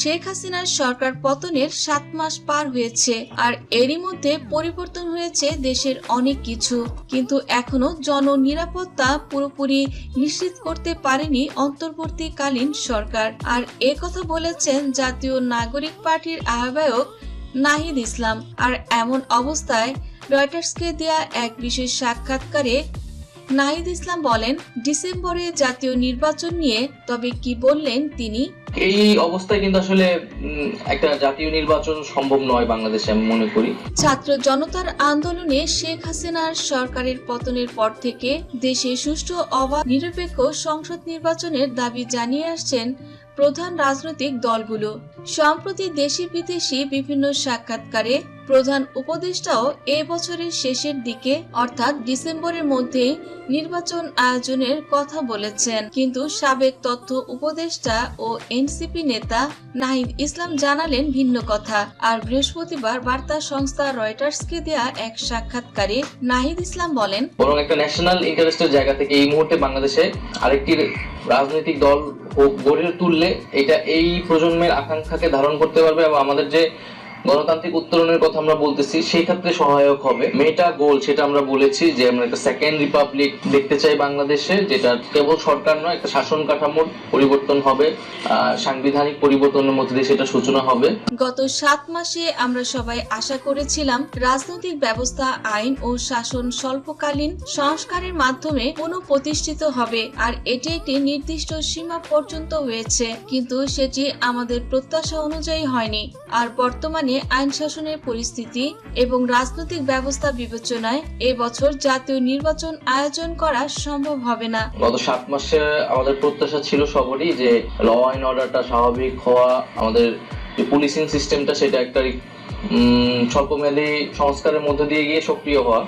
শেখ হাসিনার সরকার পতনের সাত মাস পার হয়েছে আর এরই মধ্যে পরিবর্তন হয়েছে দেশের অনেক কিছু। কিন্তু এখনও জননিরাপত্তা পুরোপুরি নিশ্চিত করতে পারেনি অন্তর্বর্তীকালীন সরকার। আর এ কথা বলেছেন জাতীয় নাগরিক পার্টির আহ্বায়ক নাহিদ ইসলাম। আর এমন অবস্থায় রয়টার্সকে দেয়া এক বিশেষ সাক্ষাৎকারে নাহিদ ইসলাম বলেন, ডিসেম্বরে জাতীয় নির্বাচন নিয়ে তবে কি বললেন তিনি? এই অবস্থায় কিন্তু আসলে একটা জাতীয় নির্বাচন সম্ভব নয় বাংলাদেশে, আমি মনে করি। ছাত্র জনতার আন্দোলনে শেখ হাসিনার সরকারের পতনের পর থেকে দেশে সুষ্ঠু, অবাধ, নিরপেক্ষ সংসদ নির্বাচনের দাবি জানিয়ে আসছেন প্রধান রাজনৈতিক দলগুলো। সম্প্রতি দেশি বিদেশি বিভিন্ন সাক্ষাৎকারে প্রধান উপদেষ্টাও এ বছরের শেষের দিকে, অর্থাৎ ডিসেম্বরের মধ্যেই নির্বাচন আয়োজনের কথা বলেছেন। কিন্তু সাবেক তথ্য উপদেষ্টা ও এনসিপি নেতা নাহিদ ইসলাম জানালেন ভিন্ন কথা। আর বৃহস্পতিবার বার্তা সংস্থা রয়টার্সকে দেয়া এক সাক্ষাৎকারে নাহিদ ইসলাম বলেন, বরং একটা ন্যাশনাল ইন্টারেস্টের জায়গা থেকে এই মুহূর্তে বাংলাদেশে আরেকটি রাজনৈতিক দল গড়ে তুললে এটা এই প্রজন্মের আকাঙ্ক্ষাকে ধারণ করতে পারবে এবং আমাদের যে গণতান্ত্রিক উত্তরণের কথা আমরা বলতেছি, সেই ক্ষেত্রে সহায়ক হবে। মেটা গোল সেটা আমরা বলেছি যে আমরা একটা সেকেন্ড রিপাবলিক দেখতে চাই বাংলাদেশে, যেটা কেবল সরকার নয়, একটা শাসন কাঠামোর পরিবর্তন হবে সাংবিধানিক পরিবর্তনের মধ্যে দিয়ে সেটা সূচনা হবে। গত সাত মাসে আমরা সবাই আশা করেছিলাম রাজনৈতিক ব্যবস্থা, আইন ও শাসন স্বল্পকালীন সংস্কারের মাধ্যমে পুনঃপ্রতিষ্ঠিত হবে, আর এটি একটি নির্দিষ্ট সীমা পর্যন্ত হয়েছে, কিন্তু সেটি আমাদের প্রত্যাশা অনুযায়ী হয়নি। আর বর্তমানে আইন শাসনের পরিস্থিতি এবং রাজনৈতিক ব্যবস্থা বিবেচনায় এবছর জাতীয় নির্বাচন আয়োজন করা সম্ভব হবে না। গত সাত মাসে আমাদের প্রত্যাশা ছিল সবারই যে ল অ্যান্ড অর্ডারটা স্বাভাবিক হওয়া, আমাদের যে পুলিশিং সিস্টেমটা সেটা একটা স্বল্পমেয়াদী সংস্কারের মধ্যে দিয়ে গিয়ে সক্রিয় হওয়া।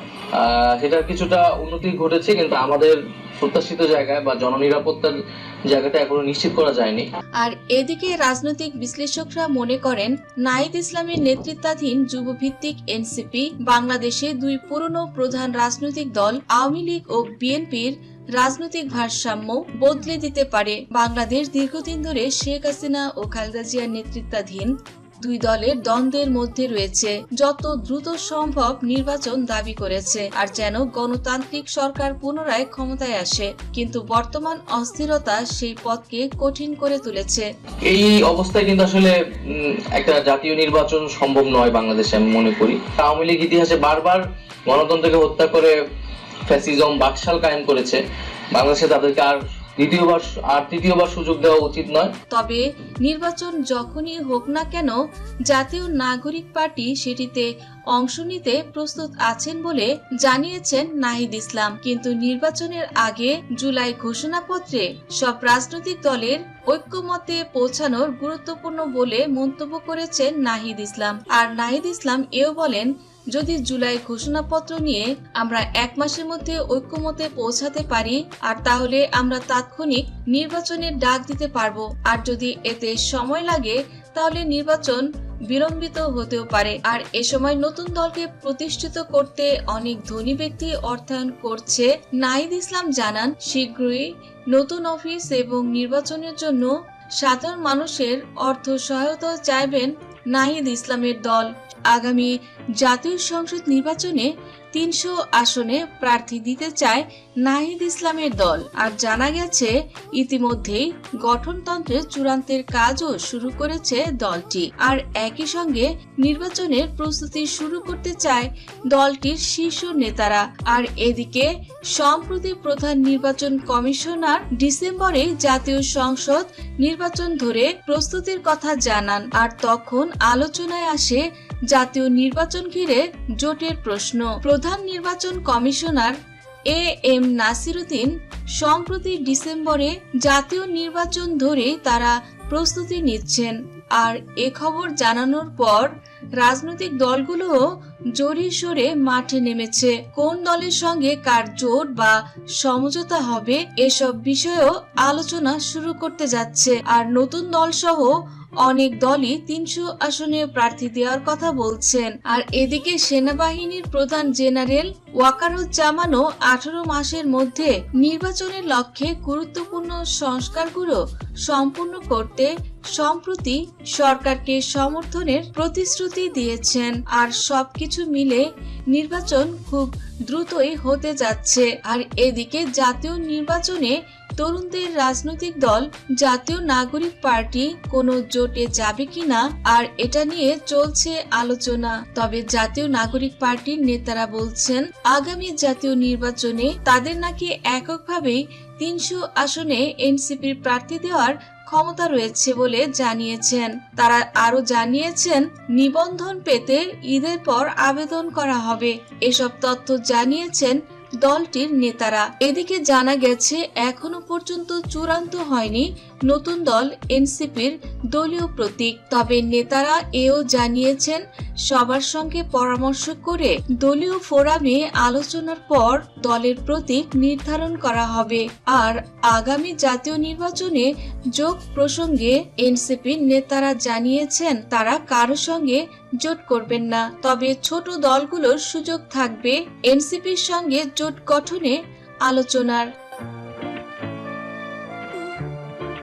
সেটার কিছুটা উন্নতি ঘটেছে, কিন্তু আমাদের প্রত্যাশিত জায়গায় বা জননিরাপত্তার জায়গাটা এখনও নিশ্চিত করা যায়নি। আর এদিকে রাজনৈতিক বিশ্লেষকরা মনে করেন নাহিদ ইসলামের নেতৃত্বাধীন যুবভিত্তিক এনসিপি বাংলাদেশে দুই পুরনো প্রধান রাজনৈতিক দল, আওয়ামী লীগ ও বিএনপির রাজনৈতিক ভারসাম্য বদলে দিতে পারে। বাংলাদেশ দীর্ঘদিন ধরে শেখ হাসিনা ও খালেদা জিয়ার নেতৃত্বাধীন দুই দলের দ্বন্দ্বের মধ্যে রয়েছে। যত দ্রুত সম্ভব নির্বাচন দাবি করেছে আর যেন গণতান্ত্রিক সরকার পুনরায় ক্ষমতায় আসে। কিন্তু বর্তমান অস্থিরতা সেই পথকে কঠিন করে তুলেছে। এই অবস্থায় কিন্তু আসলে একটা জাতীয় নির্বাচন সম্ভব নয় বাংলাদেশে আমি মনে করি। আওয়ামী লীগ ইতিহাসে বারবার গণতন্ত্রকে হত্যা করে ফ্যাসিজম বাকশাল কায়েম করেছে। বাংলাদেশে তাদেরকে আর দ্বিতীয়বার আর তৃতীয়বার সুযোগ দেওয়া উচিত নয়। তবে নির্বাচন যখনই হোক না কেন, জাতীয় নাগরিক পার্টি সেটিতে অংশ নিতে প্রস্তুত আছেন বলে জানিয়েছেন নাহিদ ইসলাম। কিন্তু নির্বাচনের আগে জুলাই ঘোষণাপত্রে সব রাজনৈতিক দলের ঐক্যমতে পৌঁছানোর গুরুত্বপূর্ণ বলে মন্তব্য করেছেন নাহিদ ইসলাম। আর নাহিদ ইসলাম এও বলেন, যদি জুলাই ঘোষণাপত্র নিয়ে আমরা এক মাসের মধ্যে ঐক্যমতে পৌঁছাতে পারি, আর তাহলে আমরা তাৎক্ষণিক নির্বাচনের ডাক দিতে পারব। আর যদি এতে সময় লাগে, তাহলে নির্বাচন বিলম্বিত হতেও পারে। আর এ সময় নতুন দলকে প্রতিষ্ঠিত করতে অনেক ধনী ব্যক্তি অর্থায়ন করছে নাইদ ইসলাম জানান, শীঘ্রই নতুন অফিস এবং নির্বাচনের জন্য সাধারণ মানুষের অর্থ সহায়তা চাইবেন নাহিদ ইসলামের দল। আগামী জাতীয় সংসদ নির্বাচনে তিনশো আসনে প্রার্থী দিতে চায় নাহিদ ইসলামের দল। আর জানা গেছে, ইতিমধ্যেই গঠনতন্ত্রের চূড়ান্তের কাজও শুরু করেছে দলটি। আর একই সঙ্গে নির্বাচনের প্রস্তুতি শুরু করতে চায় দলটির শীর্ষ নেতারা। আর এদিকে, সম্প্রতি প্রধান নির্বাচন কমিশনার ডিসেম্বরে জাতীয় সংসদ নির্বাচন ধরে প্রস্তুতির কথা জানান। আর তখন আলোচনায় আসে জাতীয় নির্বাচন ঘিরে জোটের প্রশ্ন। প্রধান নির্বাচন কমিশনার এ এম নাসিরুদ্দিন সম্প্রতি ডিসেম্বরে জাতীয় নির্বাচন ধরে তারা প্রস্তুতি নিচ্ছেন। আর এ খবর জানানোর পর রাজনৈতিক দলগুলোও জোরে সোরে মাঠে নেমেছে। কোন দলের সঙ্গে কার জোট বা সমঝোতা হবে এসব বিষয়েও আলোচনা শুরু করতে যাচ্ছে। আর নতুন দল সহ অনেক দলই তিনশো আসনে প্রার্থী দেওয়ার কথা বলছেন। আর এদিকে সেনাবাহিনীর প্রধান জেনারেল ওয়াকারুজ্জামানও আঠারো মাসের মধ্যে নির্বাচনের লক্ষ্যে গুরুত্বপূর্ণ সংস্কারগুলো সম্পূর্ণ করতে সম্প্রতি সরকারকে সমর্থনের প্রতিশ্রুতি দিয়েছেন। আর সবকিছু মিলে নির্বাচন খুব দ্রুতই হতে যাচ্ছে। আর এদিকে জাতীয় নির্বাচনে তরুণদের রাজনৈতিক দল, জাতীয় নাগরিক পার্টি কোনো জোটে যাবে কিনা আর এটা নিয়ে চলছে আলোচনা। তবে জাতীয় নাগরিক পার্টির নেতারা বলছেন, আগামী জাতীয় নির্বাচনে তাদের নাকি এককভাবেই তিনশো আসনে এনসিপির প্রার্থী দেওয়ার ক্ষমতা রয়েছে বলে জানিয়েছেন। তারা আরও জানিয়েছেন, নিবন্ধন পেতে ঈদের পর আবেদন করা হবে। এসব তথ্য জানিয়েছেন দলটির নেতারা। এদিকে জানা গেছে এখনও পর্যন্ত চূড়ান্ত হয়নি নতুন দল এনসিপির দলীয় প্রতীক। তবে নেতারা এও জানিয়েছেন, সবার সঙ্গে পরামর্শ করে দলীয় ফোরামে আলোচনার পর দলের প্রতীক নির্ধারণ করা হবে। আর আগামী জাতীয় নির্বাচনে যোগ প্রসঙ্গে এনসিপির নেতারা জানিয়েছেন, তারা কারও সঙ্গে জোট করবেন না। তবে ছোট দলগুলোর সুযোগ থাকবে এনসিপির সঙ্গে জোট গঠনে আলোচনার।